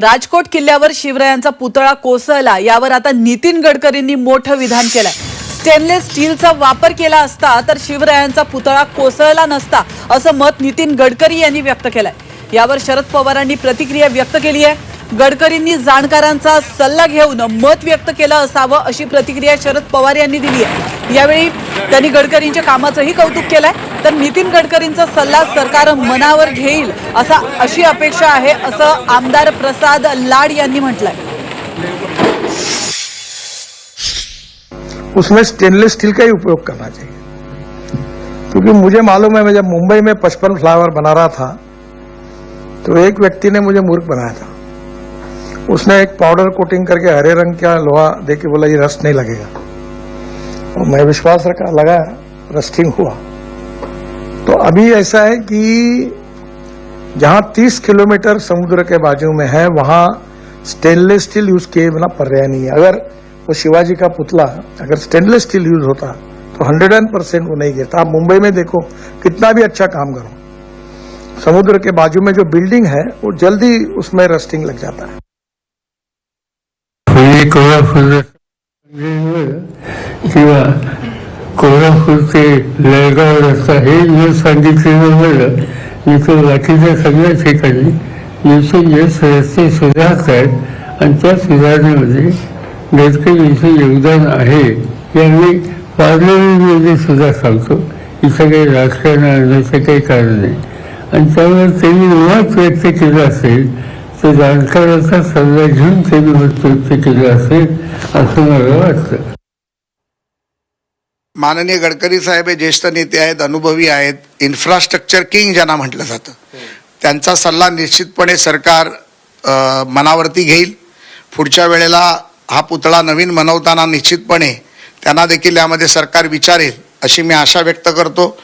राजकोट किल्ल्यावर शिवरायांचा पुतळा कोसळला. यावर आता नितीन गडकरींनी मोठं विधान केलंय. स्टेनलेस स्टीलचा वापर केला असता तर शिवरायांचा पुतळा कोसळला नसता असं मत नितीन गडकरी यांनी व्यक्त केलंय. यावर शरद पवारांनी प्रतिक्रिया व्यक्त केली आहे. गडकरींनी जाणकारांचा सल्ला घेऊन मत व्यक्त केलं असावं अशी प्रतिक्रिया शरद पवार यांनी दिली आहे. यावेळी त्यांनी गडकरींच्या कामाचंही कौतुक केलंय. तर नितीन गडकरींचा सल्ला सरकार मनावर घेईल असा अशी अपेक्षा आहे असं आमदार प्रसाद लाड यांनी म्हटलंय. उसमें स्टेनलेस स्टील का ही उपयोग करना चाहिए। क्योंकि मुझे मालूम है मैं जब मुंबई में पचपन फ्लावर बना रहा था तो एक व्यक्ति ने मुझे मूर्ख बनाया था। उसने एक पाउडर कोटिंग करके हरे रंग का लोहा दे के बोला ये रस्ट नहीं लगेगा। और मैं विश्वास रखा लगा रस्टिंग हुआ। अभी ऐसा है कि जहाँ 30 किलोमीटर समुद्र के बाजू में है, वहाँ स्टेनलेस स्टील यूज़ किए बिना पर्याय नहीं है। अगर वो शिवाजी का पुतला अगर स्टेनलेस स्टील यूज़ होता तो हंड्रेड एंड परसेंट वो नहीं गिरता। आप मुंबई में देखो, कितना भी अच्छा काम करो, समुद्र के बाजू में जो बिल्डिंग है, वो जल्दी उसमें रस्टिंग लग जाता है। फुले किंवा कोल्हापूर ते लळगाव रस्ता हे जर सांगितलेलं बरं इथं बाकीच्या सगळ्या ठिकाणी दिवसेंदिवस रस्ते सुधारत आहेत आणि त्या सुधारण्यामध्ये गडकरींचं योगदान आहे. या मी पार्लमेंटमध्ये सुद्धा सांगतो. इथं काही राजकारण आणण्याचं काही कारण नाही. आणि त्यामुळे त्यांनी मत व्यक्त केलं असेल तर जाणकाराचा सल्ला घेऊन त्यांनी मत व्यक्त केलं असेल असं मला वाटतं. माननीय गडकरी साहेब हे ज्येष्ठ नेते आहेत अनुभवी आहेत. इन्फ्रास्ट्रक्चर किंग ज्यांना म्हटलं जातं. त्यांचा सल्ला निश्चितपणे सरकार अ, मनावरती घेईल. पुढच्या वेळेला हा पुतळा नवीन बनवताना निश्चितपणे त्यांना देखील यामध्ये सरकार विचारेल अशी मी आशा व्यक्त करतो.